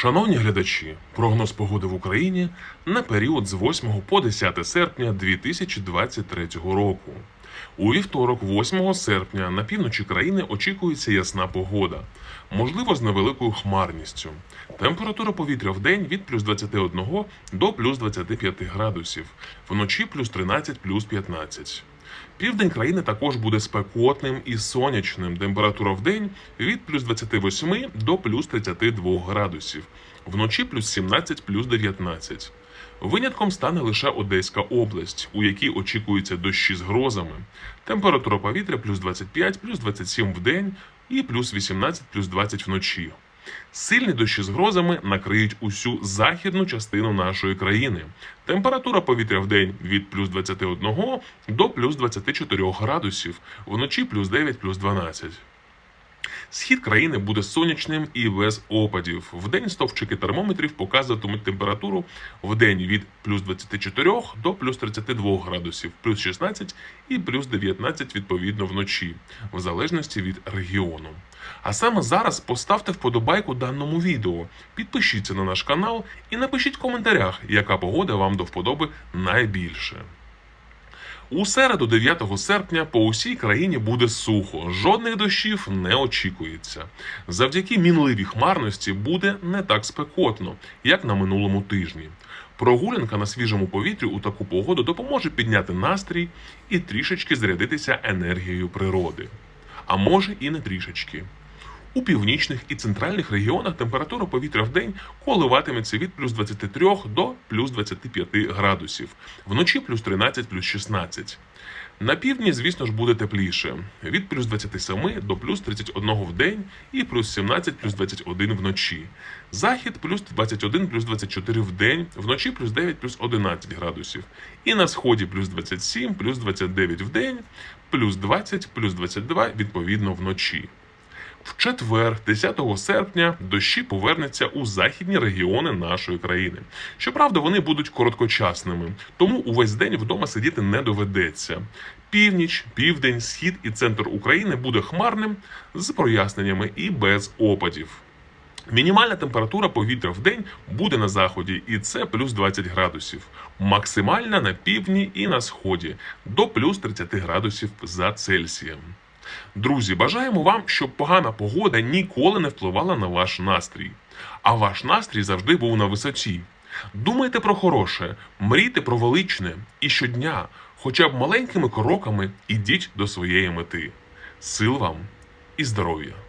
Шановні глядачі, прогноз погоди в Україні на період з 8 по 10 серпня 2023 року. У вівторок, 8 серпня, на півночі країни очікується ясна погода, можливо, з невеликою хмарністю. Температура повітря в день від плюс 21 до плюс 25 градусів, вночі плюс 13 плюс 15. Південь країни також буде спекотним і сонячним. Температура в день від плюс 28 до плюс 32 градусів, вночі плюс 17 плюс 19. Винятком стане лише Одеська область, у якій очікуються дощі з грозами. Температура повітря плюс 25 плюс 27 в день і плюс 18 плюс 20 вночі. Сильні дощі з грозами накриють усю західну частину нашої країни. Температура повітря в день від плюс 21 до плюс 24 градусів, вночі плюс 9 плюс 12. Схід країни буде сонячним і без опадів. Вдень стовпчики термометрів показуватимуть температуру в день від плюс 24 до плюс 32 градусів, плюс 16 і плюс 19 відповідно вночі, в залежності від регіону. А саме зараз поставте вподобайку даному відео, підпишіться на наш канал і напишіть в коментарях, яка погода вам до вподоби найбільше. У середу, 9 серпня, по усій країні буде сухо, жодних дощів не очікується. Завдяки мінливій хмарності буде не так спекотно, як на минулому тижні. Прогулянка на свіжому повітрі у таку погоду допоможе підняти настрій і трішечки зарядитися енергією природи. А може і не трішечки. У північних і центральних регіонах температура повітря в день коливатиметься від плюс 23 до плюс 25 градусів, вночі плюс 13 плюс 16. На півдні, звісно ж, буде тепліше від плюс 27 до плюс 31 в день і плюс 17 плюс 21 вночі. Захід плюс 21 плюс 24 в день, вночі плюс 9 плюс 11 градусів. І на сході плюс 27 плюс 29 в день, плюс 20 плюс 22 відповідно вночі. В четвер, 10 серпня, дощі повернуться у західні регіони нашої країни. Щоправда, вони будуть короткочасними, тому увесь день вдома сидіти не доведеться. Північ, південь, схід і центр України буде хмарним з проясненнями і без опадів. Мінімальна температура повітря в день буде на заході, і це плюс 20 градусів. Максимальна на півдні і на сході до плюс 30 градусів за Цельсієм. Друзі, бажаємо вам, щоб погана погода ніколи не впливала на ваш настрій, а ваш настрій завжди був на висоті. Думайте про хороше, мрійте про величне і щодня, хоча б маленькими кроками ідіть до своєї мети. Сил вам і здоров'я!